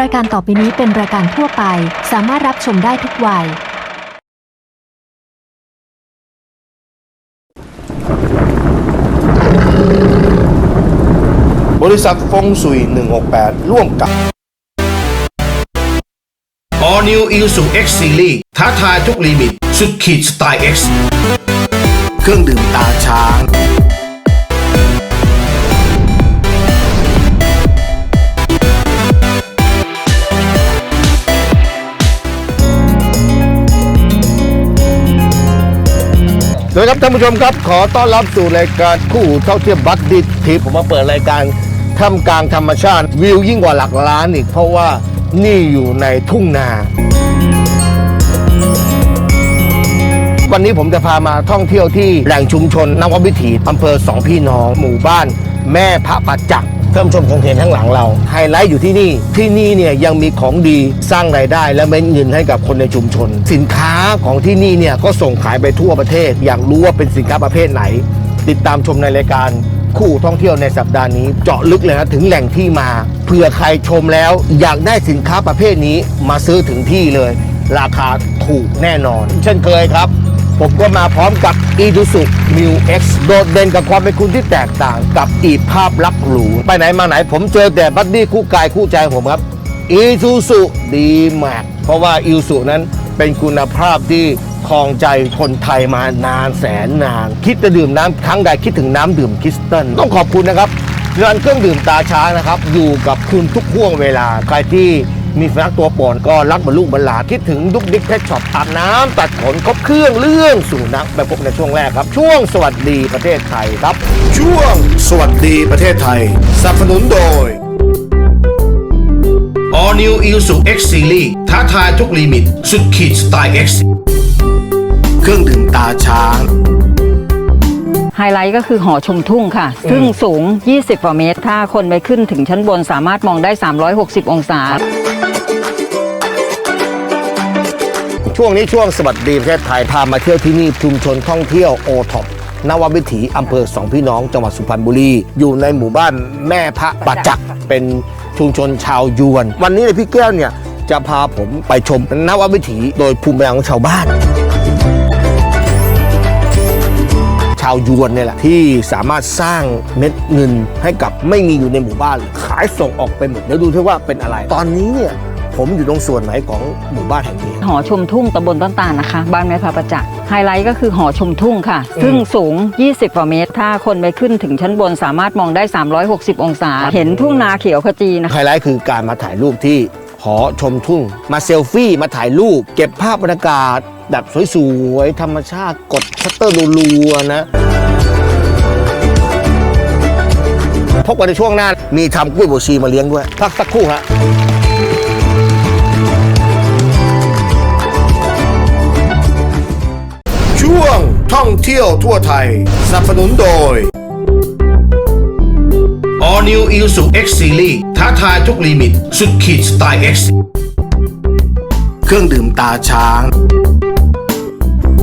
รายการต่อไปนี้เป็นรายการทั่วไป สามารถรับชมได้ทุกวัย บริษัทฟงสุย 168 ร่วมกับ All New Isuzu X Series ท้าทายทุกลิมิต สุดขีดสไตล์ X เครื่องดื่มตาช้าง สวัสดีครับท่านผู้ชมครับ ขอต้อนรับสู่รายการคู่เท่าเทียมบัตดิทีผมมาเปิดรายการท่ามกลางธรรมชาติ วิวยิ่งกว่าหลักล้านอีก เพราะว่านี่อยู่ในทุ่งนา วันนี้ผมจะพามาท่องเที่ยวที่แหล่งชุมชนนววิถีอำเภอสองพี่น้อง หมู่บ้าน แม่พระประจักษ์ เพิ่มชมคงเห็นข้างหลังเรา ไฮไลท์อยู่ที่นี่ ที่นี่เนี่ยยังมีของดีสร้างรายได้ และเม็ดเงินให้กับคนในชุมชน สินค้าของที่นี่เนี่ยก็ส่งขายไปทั่วประเทศ อยากรู้ว่าเป็นสินค้าประเภทไหน ติดตามชมในรายการคู่ท่องเที่ยวในสัปดาห์นี้ เจาะลึกเลยนะถึงแหล่งที่มาเผื่อใครชมแล้ว อยากได้สินค้าประเภทนี้มาซื้อถึงที่เลย ราคาถูกแน่นอน เช่นเคยครับ ผมก็มาพร้อมกับ i d u s u Mu X โดดเด่นกับความเป็นคุณที่แตกต่างกับอีภาพลักษณ์หรู ไปไหนมาไหนผมเจอแต่บัดดี้คู่กายคู่ใจผมครับ i d u s u ดีมาก เพราะว่า i d u s u นั้นเป็นคุณภาพที่ครองใจคนไทยมานานแสนนาน คิดจะดื่มน้ำครั้งใดคิดถึงน้ำดื่มคริสตัลต้องขอบคุณนะครับร้านเครื่องดื่มตาช้างนะครับ อยู่กับคุณทุกห่วงเวลาใครที่ มีสุนัขตัวโปรดก็รักบรรลุบรรลาคิดถึงดุกดิกเพชช็อปอาบน้ำตัดขนครบเครื่องเรื่องสู่นักไปพบในช่วงแรกครับ ช่วงสวัสดีประเทศไทยครับ ช่วงสวัสดีประเทศไทยสนับสนุนโดย All New Isuzu X Series ท้าทายทุกลิมิต สุดขีดสไตล์ X เครื่องดื่มตาช้าง ไฮไลท์ก็คือหอชมทุ่งค่ะ ซึ่งสูง 20กว่าเมตร ถ้าคนไปขึ้นถึงชั้นบนสามารถมองได้ 360 องศา ช่วงนี้ช่วงสวัสดีประเทศไทยพามาเที่ยวที่นี่ชุมชนท่องเที่ยวโอท็อปนววิถีอำเภอสองพี่น้องจังหวัดสุพรรณบุรี อยู่ในหมู่บ้านแม่พระประจักษ์เป็นชุมชนชาวยวน วันนี้เนี่ยพี่แก้วเนี่ยจะพาผมไปชมนววิถีโดยภูมิปัญญาของชาวบ้าน ชาวยวนเนี่ยแหละที่สามารถสร้างเม็ดเงินให้กับไม่มีอยู่ในหมู่บ้านเลยขายส่งออกไปหมดเดี๋ยวดูที่ว่าเป็นอะไร ตอนนี้เนี่ยผมอยู่ตรงส่วนไหนของหมู่บ้านแห่งนี้ หอชมทุ่งตำบลต้นตาลนะคะ บ้านแม่พระประจักษ์ไฮไลท์ก็คือหอชมทุ่งค่ะ ซึ่งสูง 20กว่าเมตร ถ้าคนไปขึ้นถึงชั้นบนสามารถมองได้ 360 องศา เห็นทุ่งนาเขียวขจีนะคะไฮไลท์คือการมาถ่ายรูปที่หอชมทุ่ง มาเซลฟี่มาถ่ายรูป เก็บภาพบรรยากาศ แบบสวยๆธรรมชาติกดชัตเตอร์รัวๆนะพบกันในช่วงหน้า มีทำกล้วยบวชีมาเลี้ยงด้วย พักสักครู่ฮะช่วงท่องเที่ยวทั่วไทย สนับสนุนโดย All New Isuzu X Series ท้าทายทุกลิมิต สุดขีดสไตล์ X เครื่องดื่มตาช้าง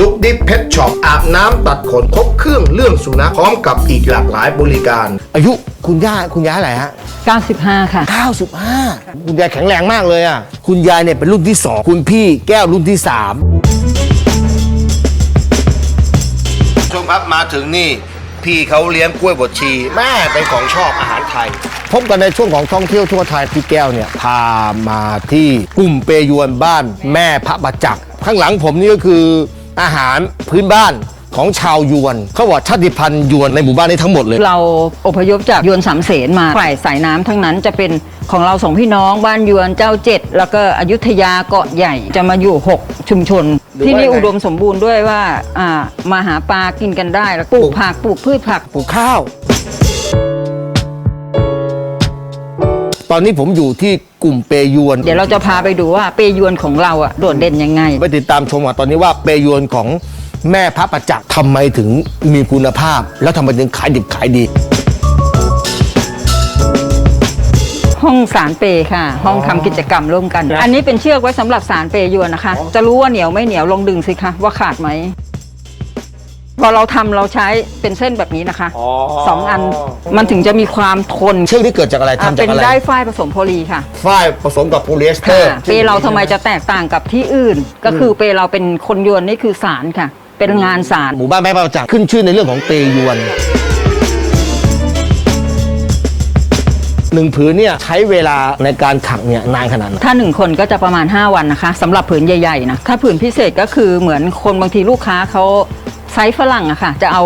ดุกดิกเพชช็อปอาบน้ำตัดขนครบเครื่องเรื่องสุนัขพร้อมกับอีกหลากหลายบริการ อายุคุณย่าคุณย่าอะไรฮะ 95 ค่ะ 95 คุณยายแข็งแรงมากเลยอะ คุณยายเนี่ยเป็นรุ่นที่ 2 คุณพี่แก้วรุ่นที่3ชมครับมาถึงนี่ พี่เขาเลี้ยงกล้วยบดชีแม่เป็นของชอบอาหารไทยพบกันในช่วงของท่องเที่ยวทั่วไทยพี่แก้วเนี่ยพามาที่กลุ่มเปยวนบ้านแม่พระประจักษ์ข้างหลังผมนี่ก็คือ อาหารพื้นบ้านของชาวยวนเขาบอกชาติพันธุ์ยวนในหมู่บ้านนี้ทั้งหมดเลย เราอพยพจากยวนสามเสนมาฝ่ายสายน้ำทั้งนั้นจะเป็นของเราสองพี่น้องบ้านยวนเจ้าเจ็ดแล้วก็อยุธยาเกาะใหญ่จะมาอยู่ 6 ชุมชนหรือว่าที่นี่ยังไงอุดมสมบูรณ์ด้วยว่าอ่ามาหาปลากินกันได้แล้วปลูกผักปลูกพืชผักปลูกข้าว ตอนนี้ผมอยู่ที่กลุ่มเปยวน เดี๋ยวเราจะพาไปดูว่าเปยวนของเราอะโดดเด่นยังไง ไปติดตามชมว่าตอนนี้ว่าเปยวนของแม่พระประจักษ์ทำไมถึงมีคุณภาพ แล้วทำไมถึงขายดิบขายดี ห้องสารเปค่ะ ห้องทำกิจกรรมร่วมกัน อันนี้เป็นเชือกไว้สำหรับสารเปยวนนะคะ จะรู้ว่าเหนียวไม่เหนียวลองดึงสิคะว่าขาดไหม พอเราทำเราใช้เป็นเส้นแบบนี้นะคะอ๋อ สองอันมันถึงจะมีความทนเชือกที่เกิดจากอะไรอะทำจาเป็กนอะไรได้ฝ้ายผสมโพลีค่ะฝ้ายผสมกับโพลีเอสเตอค่ะร์เปเราทำไมจะแตกต่างกับที่อื่น ก็คือเปเราเป็นคนยวนนี่คือสารค่ะ เป็นงานสาร หมู่บ้านแม่ประจักษ์ขึ้นชื่อในเรื่องของเปยวนหนึ่งผืนเนี่ยใช้เวลาในการถักเนี่ยนานขนาดไหน ถ้าหนึ่งคนก็จะประมาณ 5 วันนะคะสำหรับผืนใหญ่ ๆ นะ ถ้าผืนพิเศษก็คือเหมือนคนบางทีลูกค้าเขา ไซส์ฝรั่งอะค่ะ จะเอา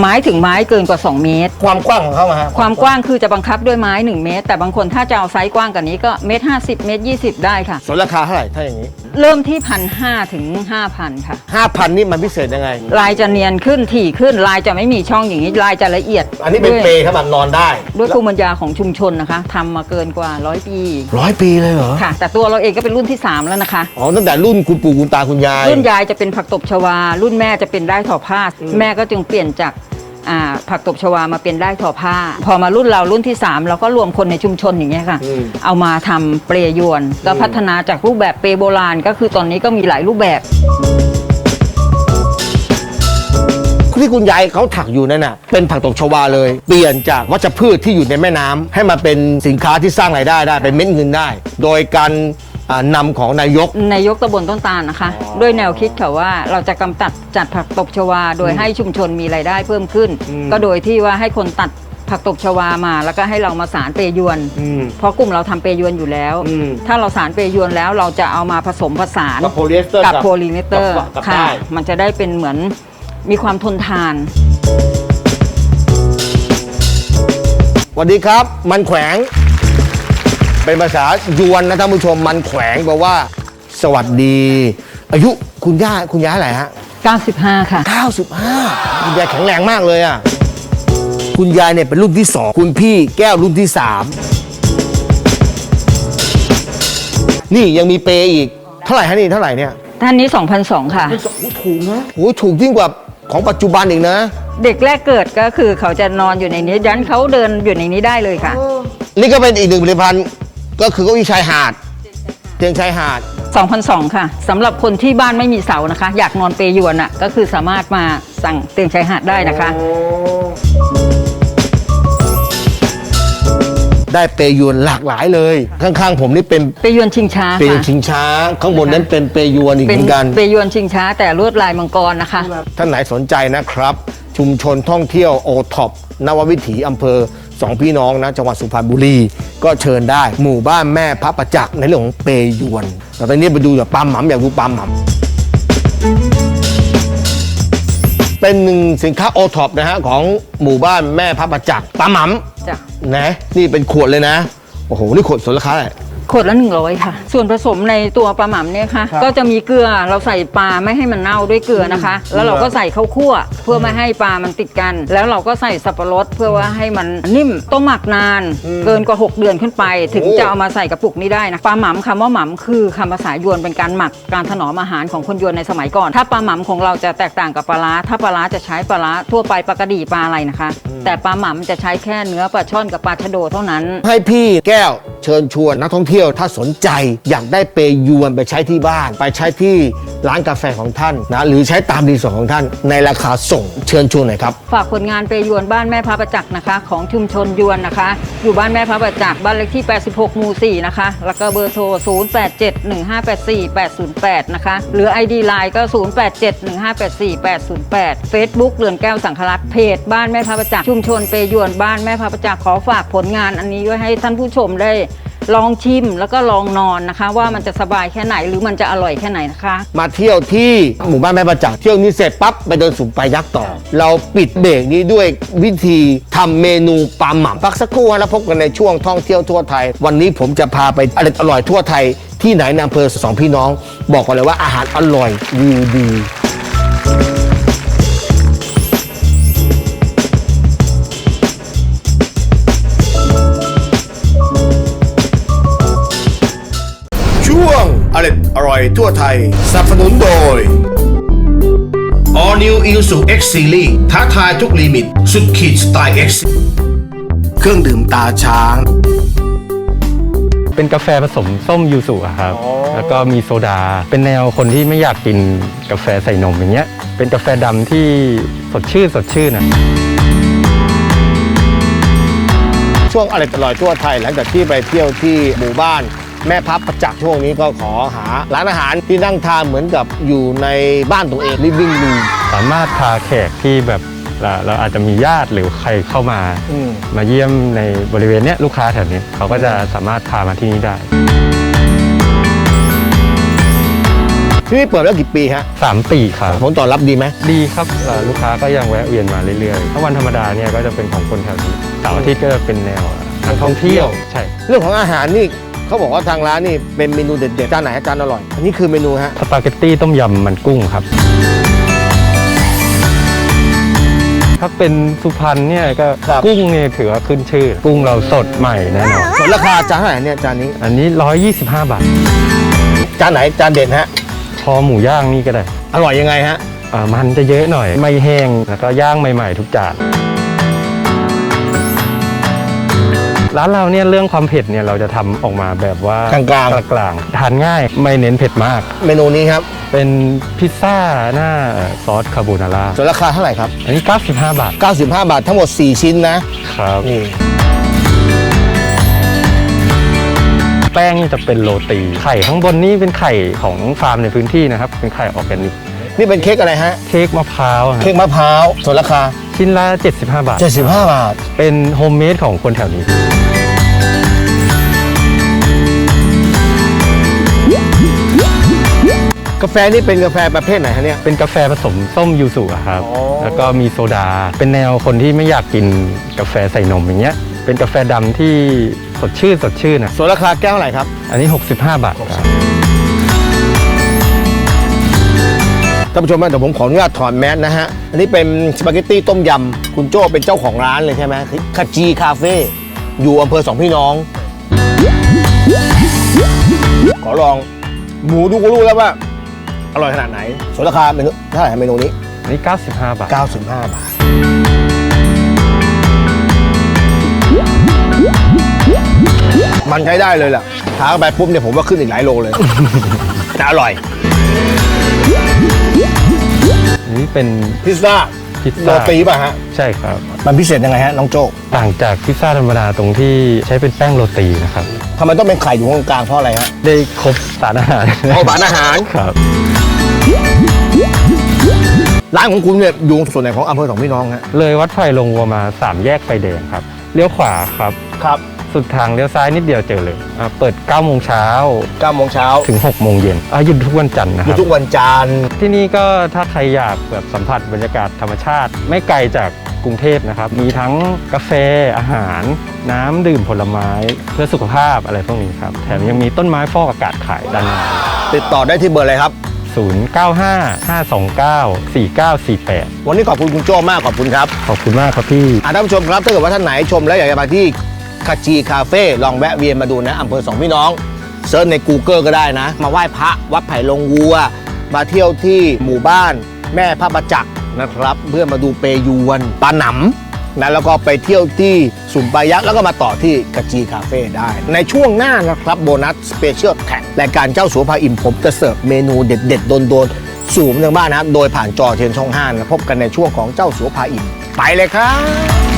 ไม้ถึงไม้เกินกว่า 2 เมตร ความกว้างของเขาอะฮะความกว้างคือจะบังคับด้วยไม้ 1 เมตร แต่บางคนถ้าจะเอาไซส์กว้างกว่านี้ก็เมตรห้าสิบเมตรยี่สิบได้ค่ะ ส่วนราคาเท่าไหร่ถ้าอย่างนี้เริ่มที่พันห้าถึงห้าพันค่ะ ห้าพันนี่มันพิเศษยังไง ลายจะเนียนขึ้นถี่ขึ้นลายจะไม่มีช่องอย่างนี้ลายจะละเอียดอันนี้เป็นด้วยเปย์สำหรับนอนได้ด้วยภูมิปัญญาของชุมชนนะคะทำมาเกินกว่าร้อยปีร้อยปีเลยเหรอค่ะ แต่ตัวเราเองก็เป็นรุ่นที่3แล้วนะคะ อ๋อตั้งแต่รุ่นคุณปู่คุณตาคุณยาย รุ่นยายจะเป็นผักตบชวา รุ่นแม่จะเป็นได้ายทอผ้า แม่ก็จึงเปลี่ยนจากอ่า ผักตบชวามาเป็นได้ายทอผ้า พอมารุ่นเรารุ่นที่ 3 เราก็รวมคนในชุมชนอย่างเงี้ยค่ะ อืมเอามาทำเปรยวนก็พัฒนาจากรูปแบบเปรโบราณ ก็คือตอนนี้ก็มีหลายรูปแบบ ที่คุณยายเขาถักอยู่นั่นน่ะเป็นผักตบชวาเลย เปลี่ยนจากวัชพืชที่อยู่ในแม่น้ำให้มาเป็นสินค้าที่สร้างรายได้ได้เป็นเม็ดเงินได้ โดยการอ่า นำของนายก นายกตำบลต้นตาลนะคะด้วยแนวคิดค่ะว่าเราจะกำจัดจัดผักตบชวา โดยให้ชุมชนมีรายได้เพิ่มขึ้น อืม ก็โดยที่ว่าให้คนตัดผักตบชวามา แล้วก็ให้เรามาสารเปรยวน อืมเพราะกลุ่มเราทำเปรยวนอยู่แล้ว อืมถ้าเราสารเปรยวนแล้วเราจะเอามาผสมผสานกับโพลีเอสเตอร์ กับโพลีเนเตอร์กับกับค่ะ ได้ มันจะได้เป็นเหมือนมีความทนทาน สวัสดีครับ มันแขวง เป็นภาษายวนนะท่านผู้ชมมันแขวงแปลว่า สวัสดี อายุคุณย่าคุณย่าอะไรฮะ 95 ค่ะ 95คุณยายแข็งแรงมากเลยอะ คุณยายเนี่ยเป็นรุ่นที่สองคุณพี่แก้วรุ่นที่สามนี่ยังมีเปย์อีก เท่าไหร่ฮะนี่เท่าไหร่เนี่ยท่านนี้ 2002ค่ะถูกนะโอ้ถูกยิ่งกว่าของปัจจุบันอีกนะ เด็กแรกเกิดก็คือเขาจะนอนอยู่ในนี้ยันเขาเดินอยู่ในนี้ได้เลยค่ะ นี่ก็เป็นอีกหนึ่งผลิตภัณฑ์ ก็คือเก้าอี้ชายหาดเตียงชายหาด 2002ค่ะสำหรับคนที่บ้านไม่มีเสานะคะ อยากนอนเปรยวนอะก็คือสามารถมาสั่งเตียงชายหาดได้นะคะ ได้เปยวนหลากหลายเลย ข้างๆ ผมนี่เป็นเปรยวนชิงช้าเปยค่ะชิงช้า ข้างบนนั้นเป็นเปยวนอีกเป็เหนมือนกัน เปรยวนชิงช้าแต่ลวดลายมังกรนะคะ ท่านไหนสนใจนะครับ ชุมชนท่องเที่ยวโอท็อปนววิถีอำเภอ สองพี่น้องนะจังหวัดสุพรรณบุรี ก็เชิญได้ หมู่บ้านแม่พระประจักษ์ในเรื่องของเปยวนแต่ตอนนี้ไปดูอย่างปลาหม่ำอยากดูปลาหม่ำเป็นหนึ่งสินค้าโอท็อปนะฮะของหมู่บ้านแม่พระประจักษ์ปลาหม่จ้ะำนะนี่เป็นขวดเลยนะโอ้โหนี่ขวดสนราคาเท่าไหร่ ขวดละ 100 ค่ะ ส่วนผสมในตัวปลาหม่ำเนี่ยค่ะ ครับก็จะมีเกลือเราใส่ปลาไม่ให้มันเน่าด้วยเกลือนะคะแล้วเราก็ใส่ข้าวคั่ว เพื่อไม่ให้ปลามันติดกัน แล้วเราก็ใส่สับปะรดเพื่อว่าให้มันนิ่มต้มหมักนาน เกินกว่า 6 เดือนขึ้นไป ถึงโอ้จะเอามาใส่กระปุกนี้ได้นะปลาหม่ำคำว่าหม่ำคือคำภาษายวนเป็นการหมักการถนอมอาหารของคนยวนในสมัยก่อน ถ้าปลาหม่ำของเราจะแตกต่างกับปลาร้าถ้าปลาร้าจะใช้ปลาร้าทั่วไปปลากระดีปลาอะไรนะคะ แต่ปลาหม่ำจะใช้แค่เนื้อปลาช่อนกับปลาชะโดเท่านั้น ให้พี่แก้วเชิญชวนนักท่องเที่ยวที่ยวถ้าสนใจอยากได้เปยยวนไปใช้ที่บ้าน ไปใช้ที่ร้านกาแฟของท่านนะหรือใช้ตามรีสอร์ทของท่าน ในราคาส่งเชิญชวนหน่อยครับ ฝากผลงานเปยวนบ้านแม่พระประจักษ์นะคะ ของชุมชนยวนนะคะ อยู่บ้านแม่พระประจักษ์บ้านเลขที่ 86 หมู่ 4 นะคะ แล้วก็เบอร์โทร 0871584808 นะคะ หรือ ID Line ก็ 0871584808 Facebook เรือนแก้วสังคลักษณ์เพจบ้านแม่พระประจักษ์ชุมชนเปยวนบ้านแม่พระประจักษ์ขอฝากผลงานอันนี้ไว้ให้ท่านผู้ชมได้ ลองชิมแล้วก็ลองนอนนะคะ ว่ามันจะสบายแค่ไหนหรือมันจะอร่อยแค่ไหนนะคะ มาเที่ยวที่หมู่บ้านแม่ประจักษ์เที่ยวนี้เสร็จปั๊บไปเดินสุ่มปลายักษ์ต่อ เราปิดเบรกนี้ด้วยวิธีทำเมนูปลาหม่ำพักสักครู่แล้วพบกันในช่วงท่องเที่ยวทั่วไทย วันนี้ผมจะพาไปอร่อยอร่อยทั่วไทย ที่ไหนในอำเภอสองพี่น้อง บอกก่อนเลยว่าอาหารอร่อยวิวดี ร่อยอร่อยทั่วไทย สนับสนุนโดย All New Isuzu X Series ท้าทายทุกลิมิต สุดขีดสไตล์ X เครื่องดื่มตาช้าง เป็นกาแฟผสมส้มยูสุอะครับ แล้วก็มีโซดา เป็นแนวคนที่ไม่อยากกินกาแฟใส่นมอย่างเงี้ย เป็นกาแฟดำที่สดชื่นสดชื่นนะช่วงอร่อยตลอดทั่วไทยหลังจากที่ไปเที่ยวที่หมู่บ้าน แม่พับประจักษ์ช่วงนี้ก็ขอหาร้านอาหารที่นั่งทานเหมือนกับอยู่ในบ้านตัวเอง living room สามารถพาแขกที่แบบเราเราอาจจะมีญาติหรือใครเข้ามา อืม มาเยี่ยมในบริเวณเนี้ยลูกค้าแถวนี้เขาก็จะสามารถพามาที่นี่ได้ ที่นี่เปิดมาแล้วกี่ปีฮะ3 ปีครับ ผลตอบรับดีไหม ดีครับเอ่อลูกค้าก็ยังแวะเวียนมาเรื่อยๆถ้าวันธรรมดาเนี่ยก็จะเป็นของคนแถวนี้เสาร์อาทิตย์ก็จะเป็นแนวนักท่องเที่ยวใช่ เรื่องของอาหารนี่ เขาบอกว่าทางร้านนี่เป็นเมนูเด็ดๆจานไหนจานอร่อย อันนี้คือเมนูฮะสปาเกตตี้ต้มยำมันกุ้งครับ ถ้าเป็นสุพรรณเนี่ยก็ครับกุ้งเนี่ยถือว่าขึ้นชื่อ กุ้งเราสดใหม่แน่นอนส่วนราคาจานเท่าไหร่เนี่ยจานนี้ อันนี้ 125 บาท จานไหนจานเด่นฮะพอหมูย่างนี่ก็ได้ อร่อยยังไงฮะอ่ามันจะเยอะหน่อย ไม่แห้งแล้วก็ย่างใหม่ ๆ ทุกจาน ร้านเราเนี่ยเรื่องความเผ็ดเนี่ยเราจะทำออกมาแบบว่ากลางๆ กลางๆทานง่ายไม่เน้นเผ็ดมาก เมนูนี้ครับเป็นพิซซ่าหน้าซอสคาโบนาร่าส่วนราคาเท่าไหร่ครับ อันนี้ 95 บาท95 บาททั้งหมด 4 ชิ้นนะครับ นี่แป้งนี่จะเป็นโรตี ไข่ข้างบนนี่เป็นไข่ของฟาร์มในพื้นที่นะครับ เป็นไข่ออร์แกนิกนี่เป็นเค้กอะไรฮะ เค้กมะพร้าวอะคเค้รับกมะพร้าวส่วนราคา ชิ้นละ 75 บาท 75 บาท เป็นโฮมเมดของคนแถวนี้ กาแฟนี่เป็นกาแฟประเภทไหนฮะเนี่ย เป็นกาแฟผสมส้มยูสุอะครับ อ๋อ แล้วก็มีโซดา เป็นแนวคนที่ไม่อยากกินกาแฟใส่นมอย่างเงี้ย เป็นกาแฟดำที่สดชื่นสดชื่นนะส่วนราคาแก้วเท่าไหร่ครับ อันนี้ 65 บาทครับ ท่านผู้ชมครับเดี๋ยวผมขออนุญาตถอนแมสนะฮะ อันนี้เป็นสปาเกตตี้ต้มยำ คุณโจ้เป็นเจ้าของร้านเลยใช่ไหมคาจีคาเฟ่อยู่อำเภอสองพี่น้อง ขอลอง หมูดูก็รู้แล้วว่า อร่อยขนาดไหนส่วนราคาเมนูเท่าไหร่ฮะเมนูนี้ อันนี้95 บาท 95 บาท มันใช้ได้เลยล่ะทานเข้าไปปุ๊บเนี่ยผมว่าขึ้นอีกหลายโลเลย แต่อร่อย อันนี้เป็น พิซซ่าพิซโรซ่าตีป่ะฮะ ใช่ครับ มันพิเศษยังไงฮะ น้องโจ้ต่างจากพิซซ่าธรรมดาตรงที่ใช้เป็นแป้งโรตีนะครับ ทำไมต้องเป็นไข่อยู่ตรงกลางเพราะอะไรฮะ ได้ครบสารอาหาร เอาสารอาหาร ครับ ร้านของคุณเนี่ยอยู่ส่วนไหนของอำเภอสองพี่น้องฮะเลยวัดไฟลงวัวมา3แยกไฟแดงครับเลี้ยวขวาครับ ครับสุดทางเลี้ยวซ้ายนิดเดียวเจอเลยอ่าเปิด9โมงเช้า9โมงเช้าถึง6โมงเย็นอ่าหยุดทุกวันจันทร์นะอคยู่รับ ทุกวันจันทร์ ที่นี่ก็ถ้าใครอยากแบบสัมผัสบรรยากาศธรรมชาติ ไม่ไกลจากกรุงเทพนะครับ มีทั้งกาแฟอาหาร น้ำดื่มผลไม้เพื่อสุขภาพอะไรพวกนี้ครับ แถมยังมีต้นไม้ฟอกอากาศขายด้านหน้าติดต่อได้ที่เบอร์อะไรครับ 0955294948 วันนี้ขอบคุณคุณโจ้มากขอบคุณครับขอบคุณมากครับพี่ อะท่านผู้ชมครับถ้าเกิดว่าท่านไหนชมแล้วอยากจะมาที่คาจีคาเฟ่ลองแวะเวียนมาดูนะอำเภอสองพี่น้องเซิร์ชใน Google ก็ได้นะ มาไหว้พระวัดไผ่ลงวัว มาเที่ยวที่หมู่บ้าน แม่พระประจักษ์นะครับ เพื่อมาดูเปยวนปลาหนำ นะแล้วก็ไปเที่ยวที่สุมปายักษ์แล้วก็มาต่อที่กะจีคาเฟ่ได้ ในช่วงหน้านะครับโบนัสสเปเชียลแท็กรายการเจ้าสัวพาอิ่มผมจะเสิร์ฟเมนูเด็ดๆโดนๆสู่ทางบ้านนะครับโดยผ่านจอเทียนช่องห้านะพบกันในช่วงของเจ้าสัวพาอิ่มไปเลยครับ